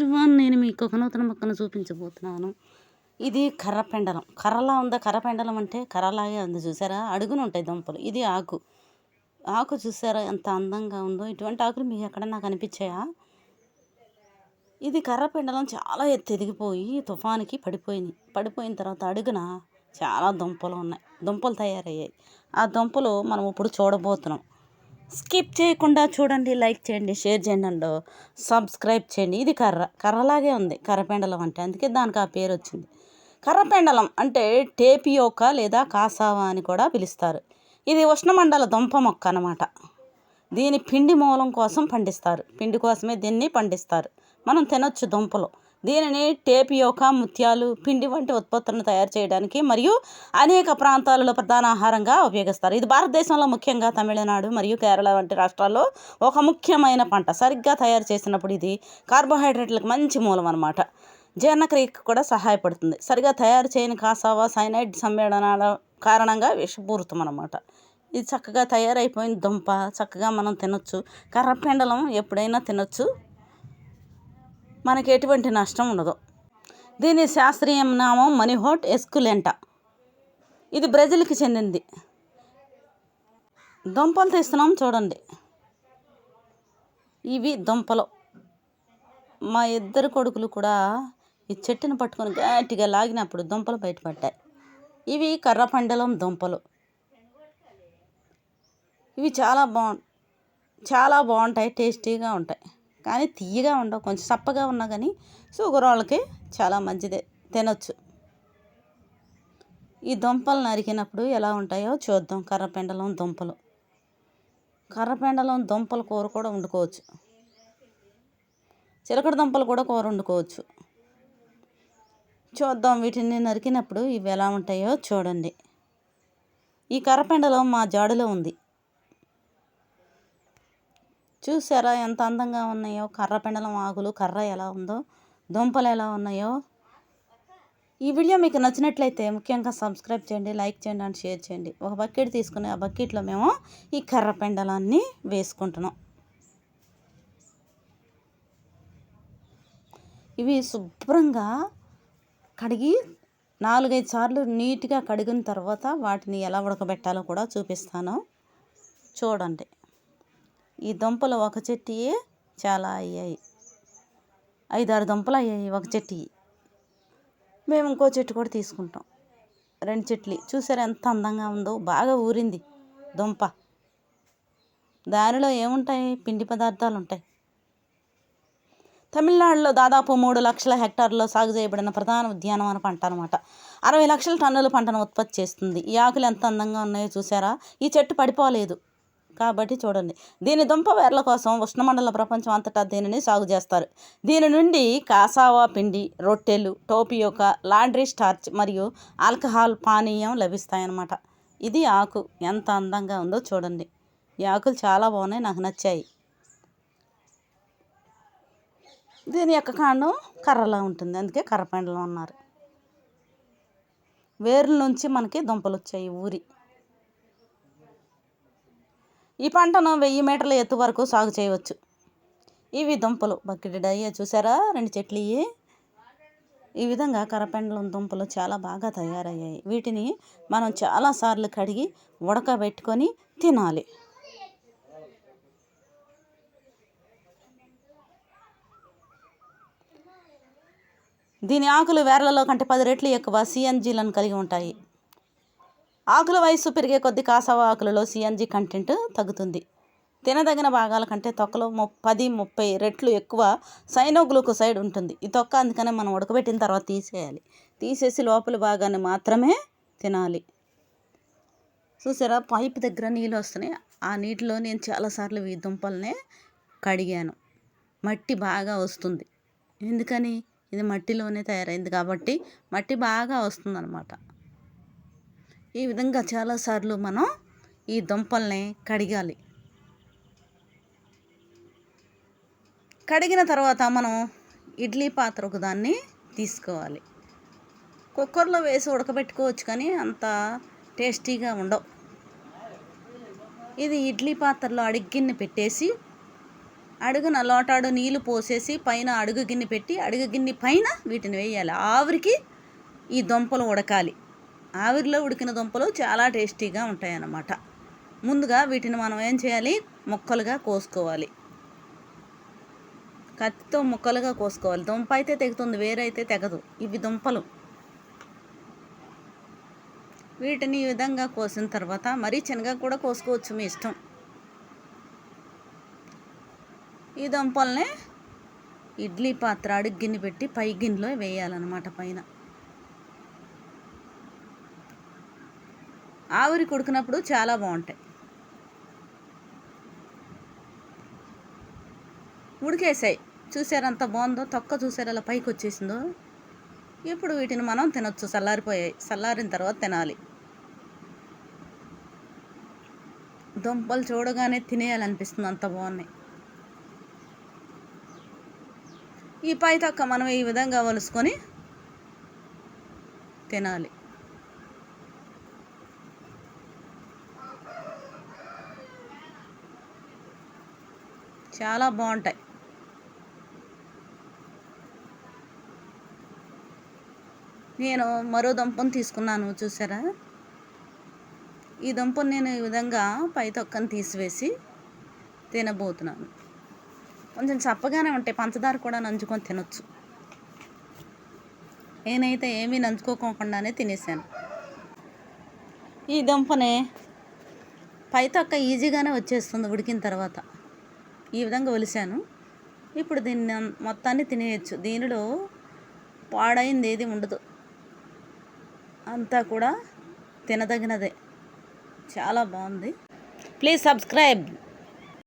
Everyone నేను మీకు ఒక నూతన మొక్కను చూపించబోతున్నాను. ఇది కర్రపెండలం కర్రలా ఉందా? కర్రపెండలం అంటే కర్రలాగే ఉంది చూసారా? అడుగున ఉంటాయి దుంపలు. ఇది ఆకు. ఆకు చూసారా? ఎంత అందంగా ఉందో. ఇటువంటి ఆకులు మీకు ఎక్కడన్నా కనిపించాయా? ఇది కర్రపెండలం చాలా ఎత్తు ఎదిగిపోయి తుఫానికి పడిపోయింది పడిపోయిన తర్వాత అడుగున చాలా దుంపలు ఉన్నాయి. దుంపలు తయారయ్యాయి. ఆ దుంపలు మనం ఇప్పుడు చూడబోతున్నాం. స్కిప్ చేయకుండా చూడండి లైక్ చేయండి షేర్ చేయండి అండ్ సబ్స్క్రైబ్ చేయండి. ఇది కర్ర కర్రలాగే ఉంది కర్రపెండలం అంటే. అందుకే దానికి ఆ పేరు వచ్చింది. కర్రపెండలం అంటే టేపియోక లేదా కాసావా అని కూడా పిలుస్తారు. ఇది ఉష్ణమండల దుంప మొక్క అన్నమాట. దీని పిండి మూలం కోసం పండిస్తారు. పిండి కోసమే దీన్ని పండిస్తారు. మనం తినొచ్చు దుంపలు. దీనిని టేపియోకా ముత్యాలు పిండి వంటి ఉత్పత్తులను తయారు చేయడానికి మరియు అనేక ప్రాంతాలలో ప్రధాన ఆహారంగా ఉపయోగిస్తారు. ఇది భారతదేశంలో ముఖ్యంగా తమిళనాడు మరియు కేరళ వంటి రాష్ట్రాల్లో ఒక ముఖ్యమైన పంట. సరిగ్గా తయారు చేసినప్పుడు ఇది కార్బోహైడ్రేట్లకు మంచి మూలం అన్నమాట. జీర్ణక్రియకు కూడా సహాయపడుతుంది. సరిగా తయారు చేయని కాసావా సైనైడ్ సమ్మేళనాల కారణంగా విషపూరితం అన్నమాట. ఇది చక్కగా తయారైపోయిన దుంప చక్కగా మనం తినొచ్చు. కర్రపెండలం ఎప్పుడైనా తినొచ్చు. మనకి ఎటువంటి నష్టం ఉండదు. దీని శాస్త్రీయ నామం మనిహోట్ ఎస్కులెంట. ఇది బ్రెజిల్కి చెందింది. దుంపలు తీస్తున్నాం చూడండి. ఇవి దుంపలు. మా ఇద్దరు కొడుకులు కూడా ఈ చెట్టును పట్టుకొని గట్టిగా లాగినప్పుడు దుంపలు బయటపడ్డాయి. ఇవి కర్ర పండలం దుంపలు. ఇవి చాలా బాగు చాలా బాగుంటాయి టేస్టీగా ఉంటాయి. కానీ తీయగా ఉండవు. కొంచెం సప్పగా ఉన్నా కానీ షుగర్ వాళ్ళకి చాలా మంచిదే. తినొచ్చు. ఈ దుంపలు నరికినప్పుడు ఎలా ఉంటాయో చూద్దాం. కర్రపెండలం దుంపలు. కర్రపెండలం దుంపల కూర కూడా వండుకోవచ్చు. చిలకడ దుంపలు కూడా కూర వండుకోవచ్చు. చూద్దాం వీటిని నరికినప్పుడు ఇవి ఎలా ఉంటాయో చూడండి. ఈ కర్రపెండలం మా జాడులో ఉంది. చూసారా ఎంత అందంగా ఉన్నాయో? కర్ర పెండలం ఆకులు కర్ర ఎలా ఉందో దుంపలు ఎలా ఉన్నాయో? ఈ వీడియో మీకు నచ్చినట్లయితే ముఖ్యంగా సబ్స్క్రైబ్ చేయండి లైక్ చేయండి అండ్ షేర్ చేయండి. ఒక బకెట్ తీసుకుని ఆ బకెట్లో మేము ఈ కర్ర పెండలాన్ని వేసుకుంటున్నాం. ఇవి శుభ్రంగా కడిగి నాలుగైదు సార్లు నీట్గా కడిగిన తర్వాత వాటిని ఎలా ఉడకబెట్టాలో కూడా చూపిస్తాను. చూడండి. ఈ దుంపలు ఒక చెట్టుయే చాలా అయ్యాయి. ఐదారు దుంపలు అయ్యాయి ఒక చెట్టు మేము ఇంకో చెట్టు కూడా తీసుకుంటాం. రెండు చెట్లు. చూసారు ఎంత అందంగా ఉందో? బాగా ఊరింది దుంప. దానిలో ఏముంటాయి? పిండి పదార్థాలు ఉంటాయి. తమిళనాడులో దాదాపు మూడు లక్షల హెక్టార్లో సాగు చేయబడిన ప్రధాన ఉద్యానవన పంట అనమాట అరవై లక్షల టన్నుల పంటను ఉత్పత్తి చేస్తుంది. ఈ ఆకులు ఎంత అందంగా ఉన్నాయో చూసారా? ఈ చెట్టు పడిపోలేదు. కాబట్టి చూడండి. దీని దుంప వేర్ల కోసం ఉష్ణమండల ప్రపంచం అంతటా దీనిని సాగు చేస్తారు. దీని నుండి కాసావా పిండి రొట్టెలు టోపియోక లాండ్రీ స్టార్చ్ మరియు ఆల్కహాల్ పానీయం లభిస్తాయన్నమాట. ఇది ఆకు ఎంత అందంగా ఉందో చూడండి. ఈ ఆకులు చాలా బాగున్నాయి నాకు నచ్చాయి. దీని యొక్క కాండం కర్రలా ఉంటుంది అందుకే కర్రపండలో ఉన్నారు. వేర్ల నుంచి మనకి దుంపలు వచ్చాయి ఊరి. ఈ పంటను వెయ్యి మీటర్ల ఎత్తు వరకు సాగు చేయవచ్చు. ఇవి దుంపలు. బకెటెడ్ అయ్యే చూసారా? రెండు చెట్లు. ఇవి ఈ విధంగా కరపెండలం దుంపలు చాలా బాగా తయారయ్యాయి. వీటిని మనం చాలాసార్లు కడిగి ఉడకబెట్టుకొని తినాలి. దీని ఆకులు వేర్లలో కంటే పది రెట్లు ఎక్కువ సిఎన్జీలను కలిగి ఉంటాయి. ఆకుల వయసు పెరిగే కొద్ది కాసవ ఆకులలో సిఎన్జి కంటెంట్ తగ్గుతుంది. తినదగిన భాగాల కంటే తొక్కలో ము పది ముప్పై రెట్లు ఎక్కువ సైనోగ్లూకోసైడ్ ఉంటుంది. ఈ తొక్క అందుకనే మనం ఉడకబెట్టిన తర్వాత తీసేయాలి. తీసేసి లోపల భాగాన్ని మాత్రమే తినాలి. చూసారా? పైప్ దగ్గర నీళ్ళు వస్తున్నాయి. ఆ నీటిలో నేను చాలాసార్లు ఈ దుంపలనే కడిగాను. మట్టి బాగా వస్తుంది. ఎందుకని? ఇది మట్టిలోనే తయారైంది కాబట్టి మట్టి బాగా వస్తుందన్నమాట. ఈ విధంగా చాలాసార్లు మనం ఈ దుంపల్ని కడిగాలి. కడిగిన తర్వాత మనం ఇడ్లీ పాత్ర దాన్ని తీసుకోవాలి. కుక్కర్లో వేసి ఉడకబెట్టుకోవచ్చు కానీ అంత టేస్టీగా ఉండవు. ఇది ఇడ్లీ పాత్రలో అడిగిన్ని పెట్టేసి అడుగున లోటాడు నీళ్ళు పోసేసి పైన అడుగు గిన్నె పెట్టి అడుగు గిన్నె పైన వీటిని వేయాలి. ఆవిరికి ఈ దుంపలు ఉడకాలి. ఆవిరిలో ఉడికిన దుంపలు చాలా టేస్టీగా ఉంటాయి అన్నమాట ముందుగా వీటిని మనం ఏం చేయాలి? ముక్కలుగా కోసుకోవాలి. కత్తితో ముక్కలుగా కోసుకోవాలి. దుంప అయితే తెగుతుంది వేరైతే తెగదు. ఇవి దుంపలు. వీటిని ఈ విధంగా కోసిన తర్వాత మరీ చిన్నగా కూడా కోసుకోవచ్చు మీ ఇష్టం. ఈ దుంపల్ని ఇడ్లీ పాత్ర అడుగు గిన్నె పెట్టి పై గిన్నెలో వేయాలన్నమాట పైన. ఆవిరి కొడుకున్నప్పుడు చాలా బాగుంటాయి. ఉడికేసాయి. చూసారు అంత బాగుందో? తొక్క చూసారు అలా పైకి వచ్చేసిందో? ఇప్పుడు వీటిని మనం తినొచ్చు. చల్లారిపోయాయి చల్లారిన తర్వాత తినాలి. దుంపలు చూడగానే తినేయాలనిపిస్తుంది. అంత బాగున్నాయి. ఈ పై తొక్క మనం ఈ విధంగా వలుసుకొని తినాలి. చాలా బాగుంటాయి. నేను మరో దుంపను తీసుకున్నాను చూసారా? ఈ దుంపను నేను ఈ విధంగా పై తొక్కను తీసివేసి తినబోతున్నాను. కొంచెం చప్పగానే ఉంటాయి పంచదార కూడా నంచుకొని తినొచ్చు. నేనైతే ఏమీ నంచుకోకుండానే తినేసాను. ఈ దుంపనే పై తొక్క ఈజీగానే వచ్చేస్తుంది ఉడికిన తర్వాత. ఈ విధంగా ఒలిసాను ఇప్పుడు దీన్ని మొత్తాన్ని తినేయచ్చు. దీనిలో పాడైంది ఏది ఉండదు. అంతా కూడా తినదగినదే. చాలా బాగుంది. Please subscribe.